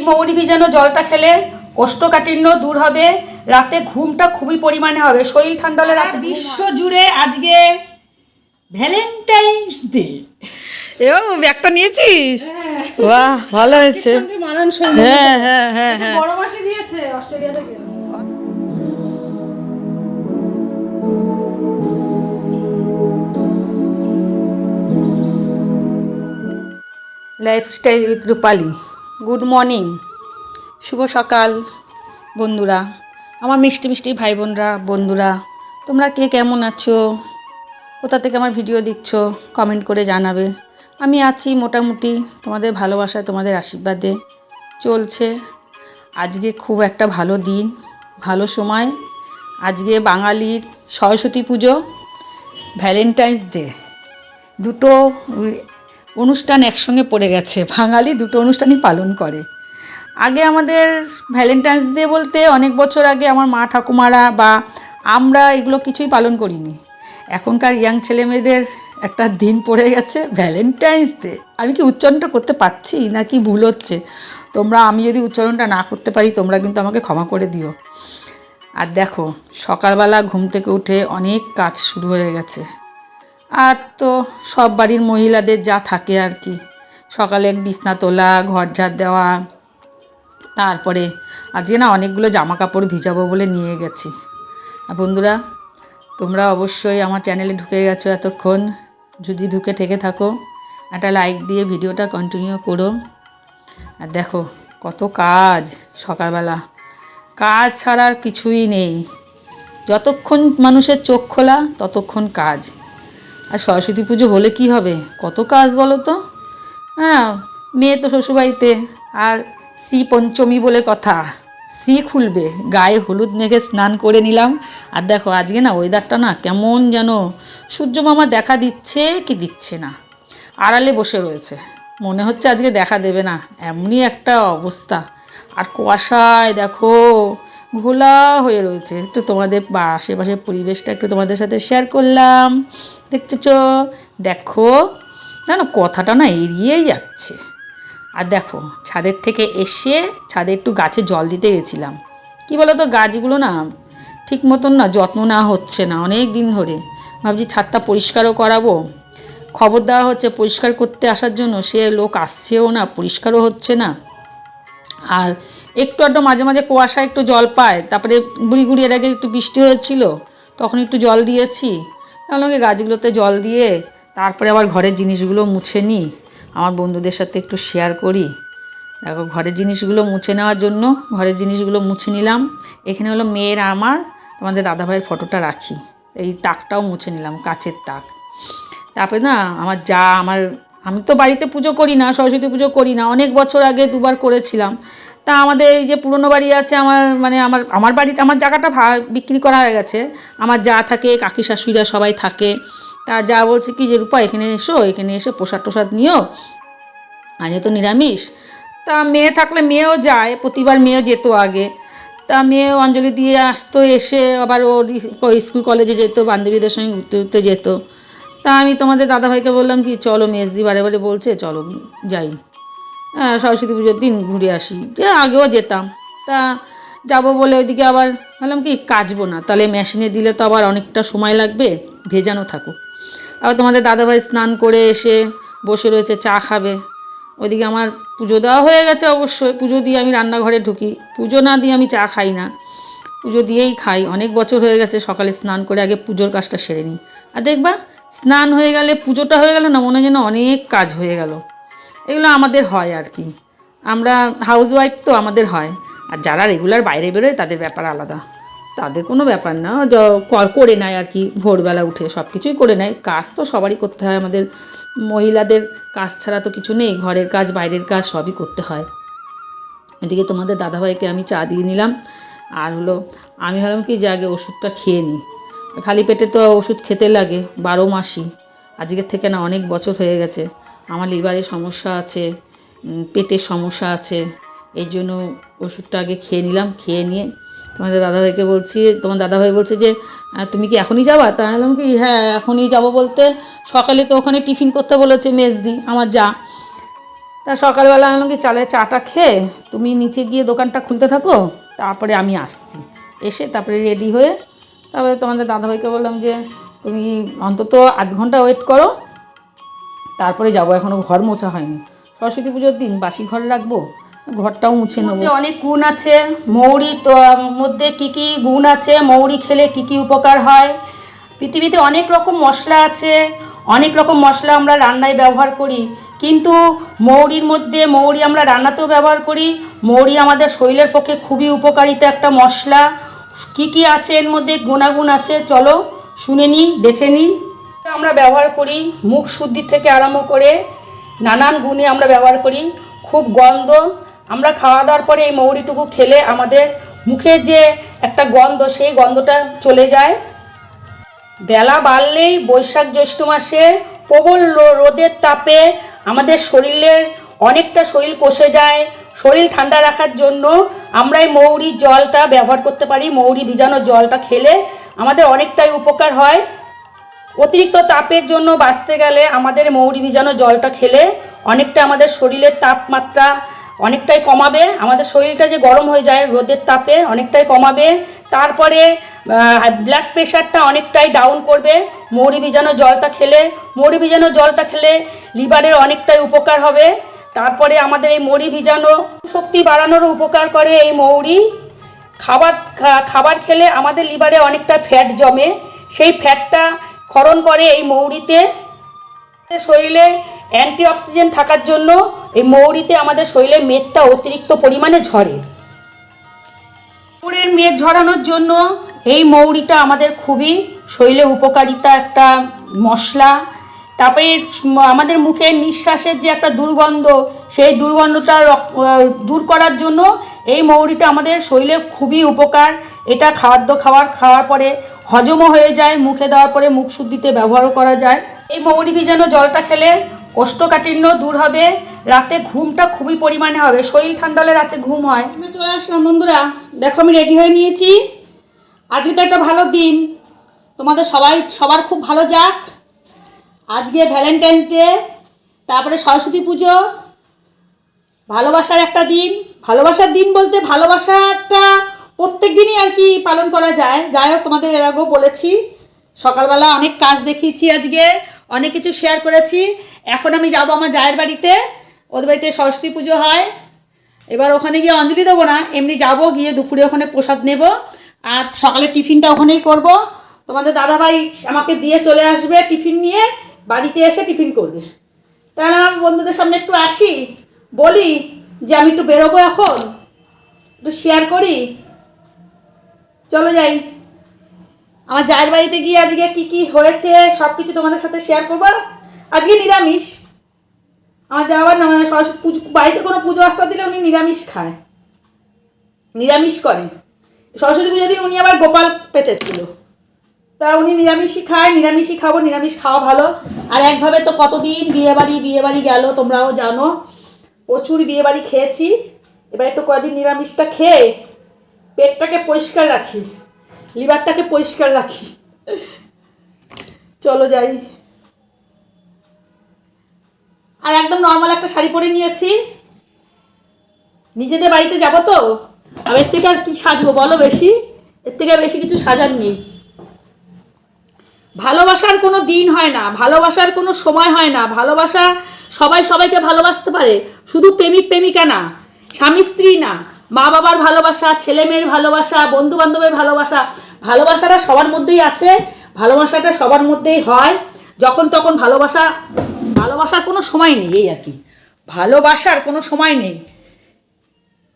এই মৌরি ভিজানো জলটা খেলে কোষ্ঠকাঠিন্য দূর হবে রাতে ঘুমটা খুবই পরিমাণে হবে। শরীর ঠান্ডা হলে রাতে বিশ্ব জুড়ে আজকে ভ্যালেন্টাইন্স ডে এও ব্যাগটা নিয়েছিস? বাহ ভালো হয়েছে। হ্যাঁ হ্যাঁ হ্যাঁ হ্যাঁ। বড় মাসে দিয়েছে অস্ট্রেলিয়া থেকে। Lifestyle with Rupali good morning শুভ সকাল, বন্ধুরা। আমার মিষ্টি মিষ্টি ভাই বোনরা বন্ধুরা, তোমরা কে কেমন আছো? কোথা থেকে আমার ভিডিও দেখছ? কমেন্ট করে জানাবে। আমি আছি মোটামুটি তোমাদের ভালোবাসায়, তোমাদের আশীর্বাদে। চলছে। আজকে খুব একটা ভালো দিন, ভালো সময়। আজকে বাঙালির সরস্বতী পুজো ভ্যালেন্টাইন্স ডে দুটো অনুষ্ঠান একসঙ্গে পড়ে গেছে। বাঙালি দুটো অনুষ্ঠানই পালন করে। আগে আমাদের ভ্যালেন্টাইন্স ডে বলতে অনেক বছর আগে আমার মা ঠাকুমারা বা আমরা এগুলো কিছুই পালন করিনি। এখনকার ইয়াং ছেলেমেয়েদের একটা দিন পড়ে গেছে ভ্যালেন্টাইন্স ডে আমি কি উচ্চারণটা করতে পারছি নাকি ভুল হচ্ছে? তোমরা, আমি যদি উচ্চারণটা না করতে পারি, তোমরা কিন্তু আমাকে ক্ষমা করে দিও। আর দেখো, সকালবেলা ঘুম থেকে উঠে অনেক কাজ শুরু হয়ে গেছে। আর তো সব বাড়ির মহিলাদের যা থাকে আর কি। সকালে বিছনা তোলা, ঘর ঝাড় দেওয়া, তারপরে আজকে না অনেকগুলো জামা কাপড় ভিজাবো বলে নিয়ে গেছি। আর বন্ধুরা, তোমরা অবশ্যই আমার চ্যানেলে ঢুকে গেছো এতক্ষণ। যদি ঢুকে থেকে থাকো, একটা লাইক দিয়ে ভিডিওটা কন্টিনিউ করো। আর দেখো, কত কাজ সকালবেলা। কাজ ছাড়া আর কিছুই নেই। যতক্ষণ মানুষের চোখ খোলা, ততক্ষণ কাজ। আর সরস্বতী পুজো হলে কি হবে? কত কাজ বলো তো? হ্যাঁ মেয়ে তো শ্বশুরবাড়িতে। আর শ্রী পঞ্চমী বলে কথা। শ্রী খুলবে। গায়ে হলুদ মেঘে স্নান করে নিলাম। আর দেখো, আজকে না ওয়েদারটা না কেমন যেন। সূর্য মামা দেখা দিচ্ছে কি দিচ্ছে না। আড়ালে বসে রয়েছে। মনে হচ্ছে আজকে দেখা দেবে না। এমনই একটা অবস্থা। আর কুয়াশায় দেখো ঘোলা হয়ে রয়েছে। একটু তোমাদের আশেপাশের পরিবেশটা একটু তোমাদের সাথে শেয়ার করলাম। দেখতেছ? দেখো? জানো কথাটা না এড়িয়েই যাচ্ছে। আর দেখো, ছাদের থেকে এসে ছাদে একটু গাছে জল দিতে গেছিলাম। কি বলো তো গাছগুলো না ঠিক মতন না যত্ন না হচ্ছে না অনেক দিন ধরে। ভাবছি ছাদটা পরিষ্কারও করাবো। খবর দেওয়া হচ্ছে পরিষ্কার করতে আসার জন্য, সে লোক আসছেও না, পরিষ্কারও হচ্ছে না। আর একটু আধটু মাঝে মাঝে কুয়াশা একটু জল পায়। তারপরে গুড়ি গুড়ি এর আগে একটু বৃষ্টি হয়েছিল, তখন একটু জল দিয়েছি। তাহলে গাছগুলোতে জল দিয়ে তারপরে আবার ঘরের জিনিসগুলো মুছে নিই। আমার বন্ধুদের সাথে একটু শেয়ার করি। দেখো, ঘরের জিনিসগুলো মুছে নেওয়ার জন্য ঘরের জিনিসগুলো মুছে নিলাম। এখানে হলো মেয়ের আমার, তোমাদের দাদাভাইয়ের ফটোটা রাখি। এই তাকটাও মুছে নিলাম, কাচের তাক। তারপরে না, আমার যা, আমার আমি তো বাড়িতে পুজো করি না, সরস্বতী পুজো করি না, অনেক বছর আগে দুবার করেছিলাম। তা আমাদের এই যে পুরনো বাড়ি আছে, আমার মানে আমার আমার বাড়িতে, আমার জায়গাটা ভা, বিক্রি করা হয়ে গেছে। আমার যা থাকে, কাকি শাশুড়িরা সবাই থাকে। তা যা বলছে কি যে, রূপা, এখানে এসো, এখানে এসে প্রসাদ টোসাদ নিও। আজ তো নিরামিষ। তা মেয়ে থাকলে মেয়েও যায়, প্রতিবার মেয়েও যেত আগে। তা মেয়ে অঞ্জলি দিয়ে আসতো, এসে আবার ওর স্কুল কলেজে যেত, বান্ধবীদের সঙ্গে ঘুরতে ঘুরতে যেত। তা আমি তোমাদের দাদাভাইকে বললাম কি, চলো মেজদি বারে বারে বলছে, চলো যাই। হ্যাঁ সরস্বতী পুজোর দিন ঘুরে আসি। যে আগেও যেতাম। তা যাব বলে ওইদিকে আবার ভাবলাম কি, কাচবো না। তাহলে মেশিনে দিলে তো আবার অনেকটা সময় লাগবে, ভেজানো থাকুক। আবার তোমাদের দাদাভাই স্নান করে এসে বসে রয়েছে, চা খাবে। ওইদিকে আমার পুজো দেওয়া হয়ে গেছে অবশ্যই। পুজো দিয়ে আমি রান্নাঘরে ঢুকি। পুজো না দিয়ে আমি চা খাই না। পুজো দিয়েই খাই। অনেক বছর হয়ে গেছে সকালে স্নান করে আগে পুজোর কাজটা সেরে নিই। আর দেখবা স্নান হয়ে গেলে, পুজোটা হয়ে গেলে না, মনে যেন অনেক কাজ হয়ে গেল। এগুলো আমাদের হয় আর কি। আমরা হাউস ওয়াইফ তো আমাদের হয়। আর যারা রেগুলার বাইরে বেরোয়, তাদের ব্যাপার আলাদা। তাদের কোনো ব্যাপার না। করে নেয় আর কি, ভোরবেলা উঠে সব কিছুই করে নেয়। কাজ তো সবারই করতে হয়। আমাদের মহিলাদের কাজ ছাড়া তো কিছু নেই। ঘরের কাজ, বাইরের কাজ সবই করতে হয়। এদিকে তোমাদের দাদাভাইকে আমি চা দিয়ে নিলাম। আর হলো, আমি ভাবলাম কি, যে আগে ওষুধটা খেয়ে নিই। খালি পেটে তো ওষুধ খেতে লাগে, বারো মাসই। আজকের থেকে না অনেক বছর হয়ে গেছে। আমার লিভারের সমস্যা আছে পেটের সমস্যা আছে। এই জন্য ওষুধটা আগে খেয়ে নিলাম, খেয়ে নিয়ে তোমাদের দাদাভাইকে বলছি, তোমার দাদাভাই বলছে যে তুমি কি এখনই যাবা? তা বললাম কি হ্যাঁ এখনই যাব বলতে সকালে তো ওখানে টিফিন করতে বলেছে মেজদি, আমার যা। তা সকালবেলা আমি কি চালের চাটা খেয়ে তুমি নিচে গিয়ে দোকানটা খুলতে থাকো, তারপরে আমি আসছি। এসে তারপরে রেডি হয়ে তারপরে তোমাদের দাদাভাইকে বললাম যে তুমি অন্তত আধ ঘণ্টা ওয়েট করো তারপরে যাব। এখনও ঘর মোছা হয়নি। সরস্বতী পুজোর দিন বাসি ঘর রাখব ঘরটাও মুছে নেব। অনেক গুণ আছে। মৌরি তো মধ্যে কি কি গুণ আছে? মৌরি খেলে কি কি উপকার হয়? পৃথিবীতে অনেক রকম মশলা আছে। অনেক রকম মশলা আমরা রান্নায় ব্যবহার করি। কিন্তু মৌরির মধ্যে মৌরি আমরা রান্নাতেও ব্যবহার করি। মৌরি আমাদের শরীরের পক্ষে খুবই উপকারিতা একটা মশলা। কি কি আছে এর মধ্যে? গুণাগুণ আছে। চলো, শুনে নিই দেখে নিই আমরা ব্যবহার করি মুখ শুদ্ধি থেকে আরম্ভ করে নানান গুণে আমরা ব্যবহার করি। খুব গন্ধ। আমরা খাওয়া দাওয়ার পরে এই মৌরিটুকু খেলে আমাদের মুখের যে একটা গন্ধ, সেই গন্ধটা চলে যায়। বেলা বাড়লেই বৈশাখ জ্যৈষ্ঠ মাসে প্রবল রোদের তাপে আমাদের শরীরের অনেকটা শরীর কষে যায়। শরীর ঠান্ডা রাখার জন্য আমরা এই মৌরির জলটা ব্যবহার করতে পারি, মৌরি ভিজানো জলটা খেলে আমাদের অনেকটাই উপকার হয়। অতিরিক্ত তাপের জন্য বাঁচতে গেলে আমাদের মৌরি ভিজানো জলটা খেলে অনেকটা আমাদের শরীরের তাপমাত্রা অনেকটাই কমাবে, আমাদের শরীরটা যে গরম হয়ে যায় রোদের তাপে অনেকটাই কমাবে, তারপরে ব্লাড প্রেশারটা অনেকটাই ডাউন করবে। মৌরি ভিজানো জলটা খেলে, মৌরি ভিজানো জলটা খেলে লিভারের অনেকটাই উপকার হবে। তারপরে আমাদের এই মৌরি ভিজানো শক্তি বাড়ানোরও উপকার করে এই মৌরি। খাবার খাবার খেলে আমাদের লিভারে অনেকটা ফ্যাট জমে। সেই ফ্যাটটা ক্ষরণ করে এই মৌরিতে। শরীরে অ্যান্টি অক্সিজেন থাকার জন্য এই মৌরিতে আমাদের শরীরে মেদটা অতিরিক্ত পরিমাণে ঝরে। মৌরের মেদ ঝরানোর জন্য এই মৌরিটা আমাদের খুবই শরীরে উপকারিতা একটা মশলা। তারপরে আমাদের মুখের নিঃশ্বাসের যে একটা দুর্গন্ধ, সেই দুর্গন্ধটা দূর করার জন্য এই মৌরিটা আমাদের শরীরে খুবই উপকার। এটা খাদ্য খাবার খাওয়ার পরে হজমও হয়ে যায়, মুখে দেওয়ার পরে মুখ শুদ্ধিতে ব্যবহারও করা যায়। এই মৌরি ভিজানো জলটা খেলে কোষ্ঠকাঠিন্য দূর হবে, রাতে ঘুমটা খুবই পরিমাণে হবে। শরীর ঠান্ডা হলে রাতে ঘুম হয়। চলে আসলাম, বন্ধুরা। দেখো, আমি রেডি হয়ে নিয়েছি। আজকে তো একটা ভালো দিন। তোমাদের সবাই, সবার খুব ভালো যাক। আজকে ভ্যালেন্টাইন্স ডে তারপরে সরস্বতী পুজো, ভালোবাসার একটা দিন। ভালোবাসার দিন বলতে ভালোবাসাটা প্রত্যেক দিনই আর কি পালন করা যায়। যাই হোক তোমাদের এর আগেও বলেছি, সকালবেলা অনেক কাজ দেখিয়েছি আজকে, অনেক কিছু শেয়ার করেছি। এখন আমি যাব আমার জায়ের বাড়িতে, ওদের বাড়িতে সরস্বতী পুজো হয়। এবার ওখানে গিয়ে অঞ্জলি দেবো না, এমনি যাব, গিয়ে দুপুরে ওখানে প্রসাদ নেব। আর সকালে টিফিনটা ওখানেই করব। তোমাদের দাদাভাই আমাকে দিয়ে চলে আসবে টিফিন নিয়ে। বাড়িতে এসে টিফিন করবে। তাহলে আমার বন্ধুদের সামনে একটু আসি, বলি যে আমি একটু বেরোবো এখন, একটু শেয়ার করি। চলো যাই। আমার জায়ের বাড়িতে গিয়ে আজকে কি কি হয়েছে সব কিছু তোমাদের সাথে শেয়ার করব। আজকে নিরামিষ। আমার যাওয়ার না, সরস্বতী পুজো, বাড়িতে কোনো পুজো আস্তা দিলে উনি নিরামিষ খায়। নিরামিষ করে। সরস্বতী পুজোর দিন উনি আবার গোপাল পেতেছিল। তা উনি নিরামিষই খায়, নিরামিষই খাব, নিরামিষ খাওয়া ভালো। আর একভাবে তো কতদিন বিয়ে বাড়ি বিয়ে বাড়ি গেল তোমরাও জানো। প্রচুর বিয়ে বাড়ি খেয়েছি। এবার একটু কদিন নিরামিষটা খেয়ে পেটটাকে পরিষ্কার রাখি, লিভারটাকে পরিষ্কার রাখি। চলো যাই। আর একদম নর্মাল একটা শাড়ি পরে নিয়েছি। নিজেদের বাড়িতে যাব তো? আর এর থেকে আর কি সাজবো বলো বেশি? এর থেকে বেশি কিছু সাজার নেই। ভালোবাসার কোনো দিন হয় না, ভালোবাসার কোনো সময় হয় না, ভালোবাসা সবাই সবাইকে ভালোবাসতে পারে, শুধু প্রেমিক প্রেমিকা না, স্বামী স্ত্রী না, মা বাবার ভালোবাসা, ছেলে মেয়ের ভালোবাসা, বন্ধু বান্ধবের ভালোবাসা, ভালোবাসাটা সবার মধ্যেই আছে, ভালোবাসাটা সবার মধ্যেই হয়, যখন তখন ভালোবাসা, ভালোবাসার কোনো সময় নেই এই আর কি, ভালোবাসার কোনো সময় নেই।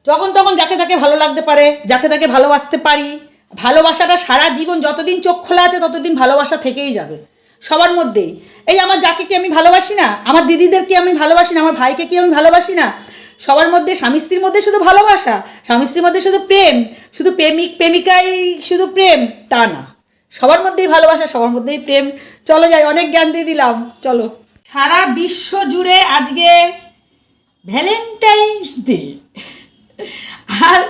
যখন তখন যাকে তাকে ভালো লাগতে পারে, যাকে তাকে ভালোবাসতে পারি ভালোবাসাটা সারা জীবন যতদিন চোখ খোলা আছে ততদিন ভালোবাসা থেকেই যাবে। সবার মধ্যেই। এই আমার যাকে কি আমি ভালোবাসি না? আমার দিদিদেরকে আমি ভালোবাসি না? আমার ভাইকে কি আমি ভালোবাসি না? সবার মধ্যে, স্বামী স্ত্রীর মধ্যে শুধু ভালোবাসা, স্বামী স্ত্রীর মধ্যে শুধু প্রেম, শুধু প্রেমিক, প্রেমিকাই শুধু প্রেম, তা না। সবার মধ্যেই ভালোবাসা, সবার মধ্যেই প্রেম। চলো যাই, অনেক জ্ঞান দিয়ে দিলাম। চলো। সারা বিশ্ব জুড়ে আজকে ভ্যালেন্টাইন্স ডে। আর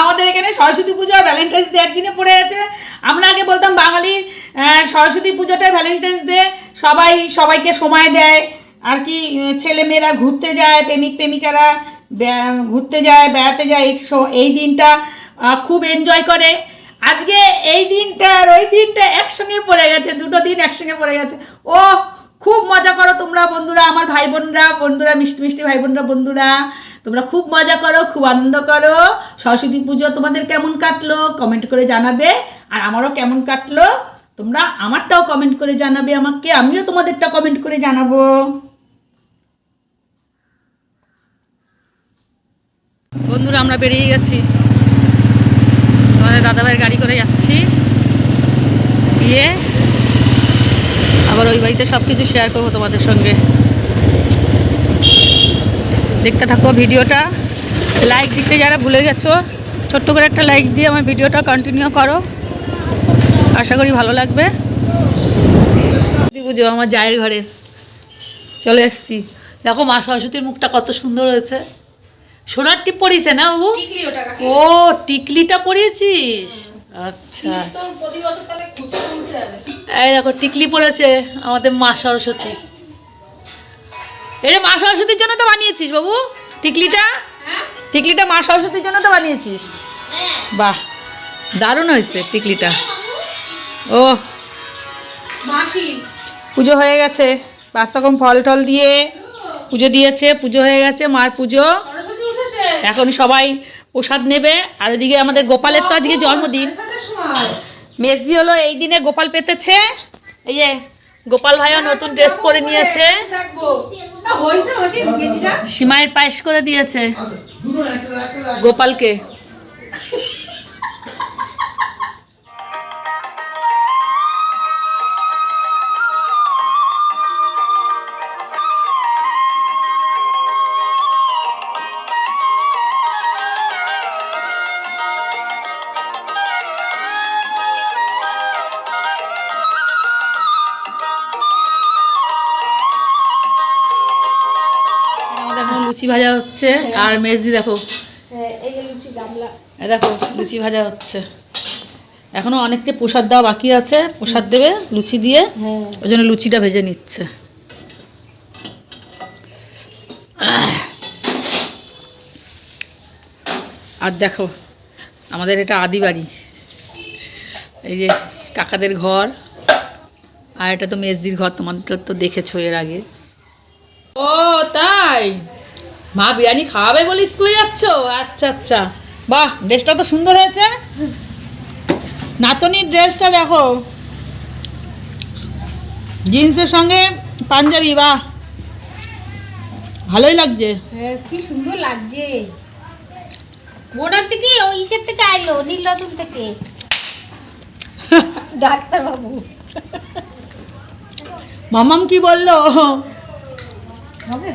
আমাদের এখানে সরস্বতী পুজো ভ্যালেন্টাইন্স ডে একদিনে পড়ে আছে। আমরা আগে বলতাম বাঙালির সরস্বতী পুজোটাই ভ্যালেন্টাইন্স ডে সবাই সবাইকে সময় দেয়। আর কি, ছেলে মেয়েরা ঘুরতে যায়, প্রেমিক প্রেমিকারা ঘুরতে যায়, বেড়াতে যায়, এই দিনটা খুব এনজয় করে। আজকে এই দিনটা আর ওই দিনটা একসঙ্গে পড়ে গেছে, দুটো দিন একসঙ্গে পড়ে গেছে। ও খুব মজা করো তোমরা বন্ধুরা, আমার ভাই বোনরা, বন্ধুরা, মিষ্টি মিষ্টি ভাই বোনরা, বন্ধুরা। তোমরা খুব মজা করো, খুব আনন্দ করো। সরস্বতী পুজো তোমাদের কেমন কাটলো? কমেন্ট করে জানাবে। আর আমারও কেমন কাটলো? তোমরা আমারটাও কমেন্ট করে জানাবে আমাকে। আমিও তোমাদেরটা কমেন্ট করে জানাব। বন্ধুরা, আমরা বেরিয়ে গেছি। তোমাদের দাদাভাইয়ের গাড়ি করে যাচ্ছি। গিয়ে আবার ওই বাড়িতে সব কিছু শেয়ার করব তোমাদের সঙ্গে। দেখতে থাকো ভিডিওটা। লাইক দিতে যারা ভুলে গেছো ছোট্ট করে একটা লাইক দিয়ে আমার ভিডিওটা কন্টিনিউ করো। আশা করি ভালো লাগবে। বুঝো আমার জায়ের ঘরে। চলে এসছি। দেখো মা সরস্বতীর মুখটা কত সুন্দর হয়েছে। সোনার টিপ পরিয়েছে না বাবু? ও টিকলিটা পরিয়েছিস? আচ্ছা। এই দেখো টিকলি পড়েছে আমাদের মা সরস্বতী। এটা মা সরস্বতীর জন্য তো বানিয়েছিস বাবু? টিকলিটা? টিকলিটা মা সরস্বতীর জন্য তো বানিয়েছিস? বাহ দারুণ হয়েছে টিকলিটা। ও পুজো হয়ে গেছে। পাঁচ রকম ফল টল দিয়ে পুজো দিয়েছে পুজো হয়ে গেছে মার পুজো। এখন সবাই প্রসাদ নেবে। আর ওদিকে আমাদের গোপালের তো আজকে জন্মদিন। মেসদি হলো এই দিনে গোপাল পেতেছে। এই যে গোপাল ভাইও নতুন ড্রেস পরে নিয়েছে। সীমায়ের পায়েস করে দিয়েছে। গোপালকে। এখন লুচি ভাজা হচ্ছে। আর মেজদি দেখো। দেখো লুচি ভাজা হচ্ছে। এখনও অনেককে প্রসাদ দেওয়া বাকি আছে। প্রসাদ দেবে লুচি দিয়ে। ওই জন্য লুচিটা ভেজে নিচ্ছে। আর দেখো আমাদের এটা আদি বাড়ি। এই যে কাকাদের ঘর। আর এটা তো মেজদির ঘর তোমাদের তো দেখেছ এর আগে। ও তাই? মা বিরিয়ানি খাওয়াবে বলে স্কুলে যাচ্ছ? আচ্ছা আচ্ছা। বাহ ড্রেসটা তো সুন্দর হয়েছে। নাতনির ড্রেসটা দেখো। জিন্সের সঙ্গে পাঞ্জাবি বাহ। ভালোই লাগছে। হ্যাঁ, কি সুন্দর লাগছে। মনে হচ্ছে কি ওই ইসের থেকে আইলো নীল নীলরতন থেকে। ডাক্তার বাবু মামাম কি বলল? হবে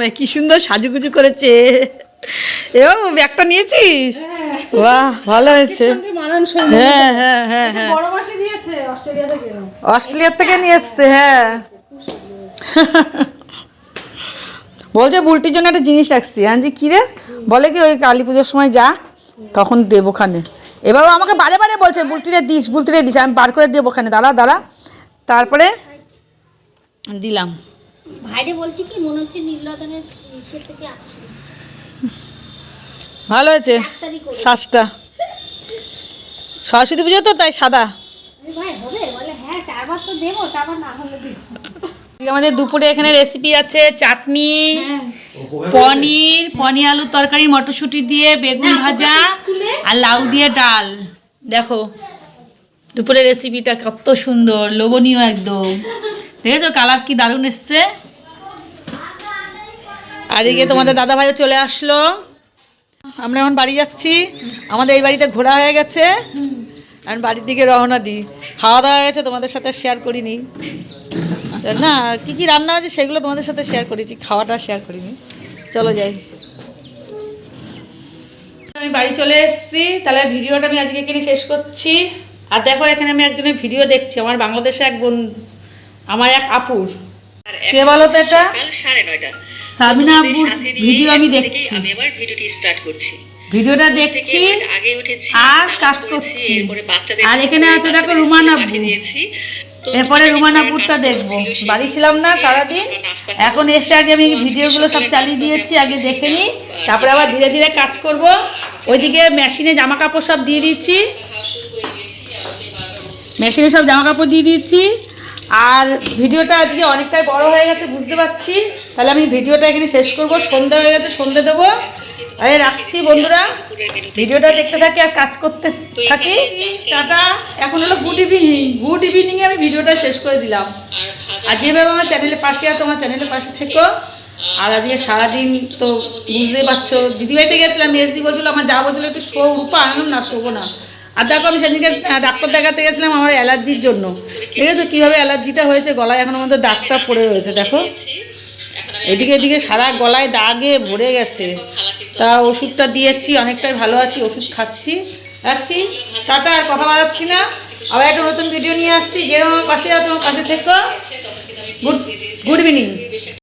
মেয়ে কি সুন্দর সাজুগুজু করেছে। এও ব্যাগটা নিয়েছিস? বাহ ভালো হয়েছে। হ্যাঁ হ্যাঁ হ্যাঁ হ্যাঁ। অস্ট্রেলিয়ার থেকে নিয়ে এসছে হ্যাঁ। বলছে বুলটির জন্য একটা জিনিস রাখছি। আমি যে কী রে? বলে কি ওই কালী পুজোর সময় যা তখন দেব ওখানে। এবার আমাকে বারে বারে বলছে বুলটিরে দিস বুলটিরে দিস আমি বার করে দেবো ওখানে। দাঁড়া দাঁড়া। তারপরে দিলাম। ভাইরে বলছি কি মনে হচ্ছে নীলরতনের থেকে আসছে। ভালো হয়েছে। শ্বাসটা সরস্বতী পুজো তো তাই সাদা। হ্যাঁ আমাদের দুপুরে এখানে রেসিপি আছে চাটনি পনির পনির আলুর তরকারি মটরশুঁটি দিয়ে বেগুন ভাজা আর লাউ দিয়ে ডাল। দেখো দুপুরে রেসিপিটা কত সুন্দর লোভনীয় একদম। দেখেছ কালার কি দারুণ এসছে? আর এদিকে তোমাদের দাদা ভাইও চলে আসলো। আমরা এখন বাড়ি যাচ্ছি। আমাদের এই বাড়িতে ঘোরা হয়ে গেছে। আমি বাড়ির দিকে রওনা দিই খাওয়া দাওয়া গেছে তোমাদের সাথে শেয়ার করিনি। আচ্ছা, না কি কি রান্না আছে সেগুলো তোমাদের সাথে শেয়ার করেছি খাওয়াটা শেয়ার করিনি। চলো যাই। আমি বাড়ি চলে এসেছি। তাহলে ভিডিওটা আমি আজকে এখানে শেষ করছি। আর দেখো এখানে আমি একজনের ভিডিও দেখছি। আমার বাংলাদেশে এক বন্ধু আমার এক আপুর কে বলো তো এটা সাড়ে নয়টা সাবিনা নিয়ে ভিডিও আমি দেখছি আমি আবার ভিডিওটি স্টার্ট করছি ভিডিওটা দেখছি আগে উঠেছি আর কাজ করছি। আর এখানে আছে দেখো রুমান দিয়েছি। এরপরে রুমান আপুরটা দেখব বাড়ি ছিলাম না সারাদিন এখন এসে আগে আমি ভিডিওগুলো সব চালিয়ে দিয়েছি আগে দেখে নিই তারপরে আবার ধীরে ধীরে কাজ করব ওইদিকে মেশিনে জামা কাপড় সব দিয়ে দিচ্ছি মেশিনে সব জামা কাপড় দিয়ে দিচ্ছি আর ভিডিওটা আজকে অনেকটাই বড় হয়ে গেছে, বুঝতে পারছি। তাহলে আমি ভিডিওটা এখানে শেষ করব। সন্ধে হয়ে গেছে সন্ধে দেবো। আরে, রাখছি বন্ধুরা। ভিডিওটা দেখতে থাকি আর কাজ করতে থাকি। টাটা। এখন হলো গুড ইভিনিং গুড ইভিনিংয়ে আমি ভিডিওটা শেষ করে দিলাম। আর যেভাবে আমার চ্যানেলের পাশে আছো, আমার চ্যানেলের পাশে থেকো। আর আজকে সারাদিন তো বুঝতেই পারছ দিদিবাড়িতে গেছিলাম মেজদি বলছিল, আমার যা বলছিল একটু শো রূপা আনলাম না, শোবো না। আর দেখো আমি সেদিনকে ডাক্তার দেখাতে গেছিলাম আমার অ্যালার্জির জন্য। দেখেছ কীভাবে অ্যালার্জিটা হয়েছে? গলায় এখনও মধ্যে দাগটা পড়ে রয়েছে, দেখো। এদিকে এদিকে সারা গলায় দাগে ভরে গেছে। তা ওষুধটা দিয়েছি, অনেকটাই ভালো আছি, ওষুধ খাচ্ছি। যাচ্ছি। টাটা, আর কথা বাড়াচ্ছি না। আবার একটা নতুন ভিডিও নিয়ে আসছি। যেরকম আমার পাশে আছে, আমার পাশে থেকো। Good good evening